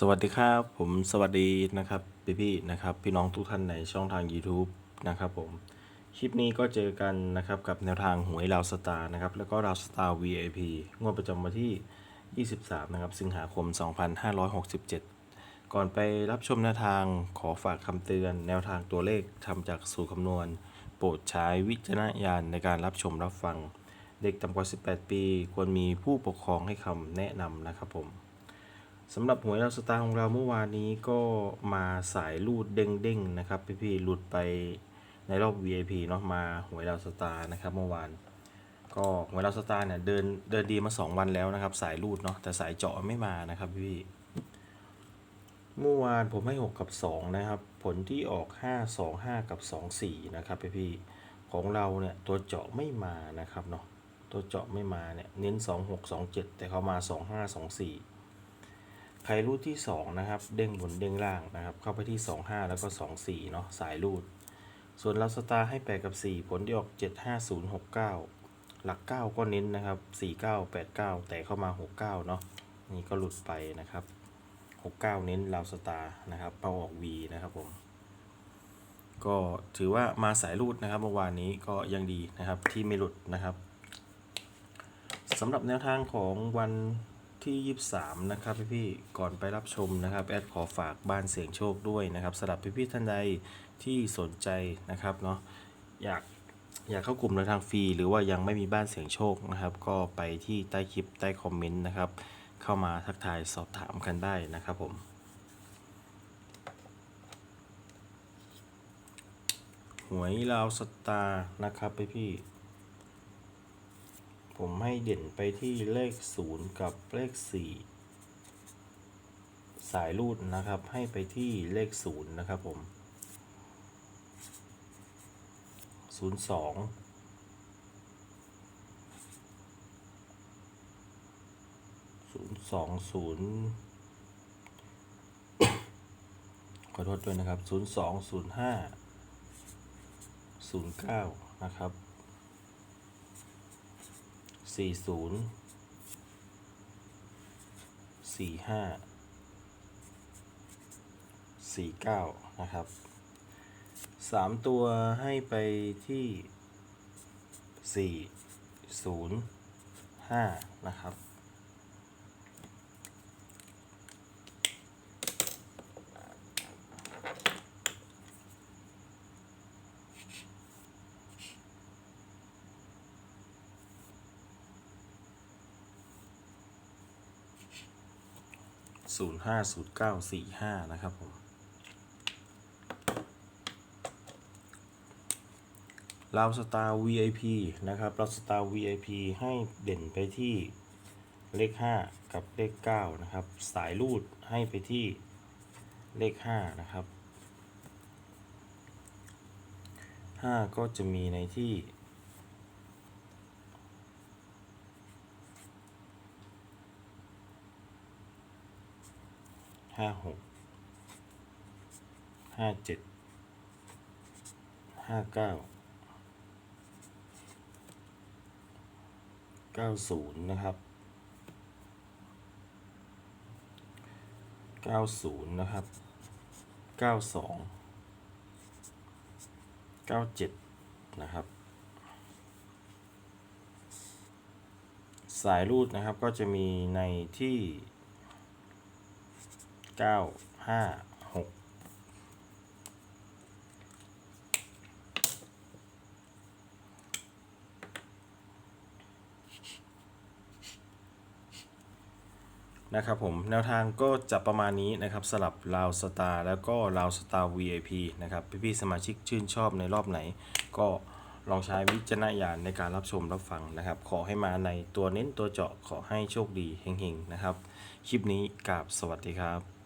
สวัสดีครับผมสวัสดีนะครับพี่พี่นะครับพี่น้องทุกท่านในช่องทาง YouTube นะครับผมคลิปนี้ก็เจอกันนะครับกับแนวทางหวยลาวสตาร์นะครับแล้วก็ลาวสตาร์ VIP งวดประจำวันที่ 23 นะครับ สิงหาคม 2567 ก่อนไปรับชมแนวทางขอฝากคำเตือน แนวทางตัวเลขทำจากสูตรคำนวณ โปรดใช้วิจารณญาณในการรับชมรับฟัง เด็กต่ำกว่า 18 ปี ควรมีผู้ปกครองให้คำแนะนำนะครับผม สำหรับหวยเราสตาร์ของเราเมื่อวานนี้ก็มาสายรูดเด้งๆนะครับพี่ๆหลุดไปในรอบ VIP เนาะมาหวยเราสตาร์นะครับเมื่อวาน ก็หวยเราสตาร์เนี่ยเดินเดินดีมา 2 วันแล้วนะครับ สายรูดเนาะแต่สายเจาะไม่มานะครับพี่เมื่อวานผมให้ 6 กับ 2 นะครับ ผลที่ออก 5 2 5 กับ 2 4 นะครับพี่ๆของเราเนี่ยตัวเจาะไม่มานะครับเนาะตัวเจาะไม่มาเนี่ยเน้น 2 6 2 7 แต่เขามา 2 5 2 4 ครรูดที่ 2 นะครับ เด้งบนเด้งล่างนะครับ เข้าไปที่ 2 5 แล้วก็ 2 4 เนาะสายรูด ส่วนเราสตาร์ให้ 8 กับ 4 ผลที่ออก 7 5 0 6 9 หลัก 9 ก็เน้นนะครับ 4 9 8 9 แต่เข้ามา 6 9 เนาะนี่ก็หลุดไปนะครับ 6 9 เน้นเราสตาร์นะครับเป้าออก V นะครับผม ก็ถือว่ามาสายรูดนะครับเมื่อวานนี้ก็ยังดีนะครับที่ไม่หลุดนะครับสำหรับแนวทางของวัน ที่ 23 นะครับพี่ๆก่อนไปรับชมนะครับแอดขอฝากบ้านเสียงโชคด้วยนะครับสำหรับพี่ๆท่านใดที่สนใจนะครับเนาะอยากอยากเข้ากลุ่มในทางฟรีหรือว่ายังไม่มีบ้านเสียงโชคนะครับ ก็ไปที่ใต้คลิปใต้คอมเมนต์นะครับ เข้ามาทักทายสอบถามกันได้นะครับผมหวยลาวสตาร์นะครับพี่ๆ ผมให้เด่นไปที่เลข 0 กับเลข 4 สายรูดนะครับ ให้ไปที่เลข 0 นะครับผม 02 020ขอโทษด้วยนะครับ 0205 09 นะครับ สี่ศูนย์สี่ห้าสี่เก้านะครับสามตัวให้ไปที่สี่ศูนย์ห้านะครับ ศูนย์ห้าศูนย์เก้าสี่ห้านะครับผม เราสตาร์ VIP นะครับ เราสตาร์ VIP ให้เด่นไปที่เลข 5 กับเลข 9 นะครับ สายรูดให้ไปที่เลข 5 นะครับ 5 ก็จะมีในที่ ห้าหกห้าเจ็ดห้าเก้าเก้าศูนย์นะครับเก้าศูนย์นะครับเก้าสองเก้าเจ็ดนะครับ สายรูดนะครับก็จะมีในที่ เก้าห้าหกนะครับผมแนวทางก็จะประมาณนี้นะครับสลับลาวสตาร์แล้วก็ลาวสตาร์ VIP นะครับพี่ๆสมาชิกชื่นชอบในรอบไหน ก็ลองใช้วิจารณญาณในการรับชมรับฟังนะครับ ขอให้มาในตัวเน้นตัวเจาะขอให้โชคดีเฮงๆนะครับ คลิปนี้กราบสวัสดีครับ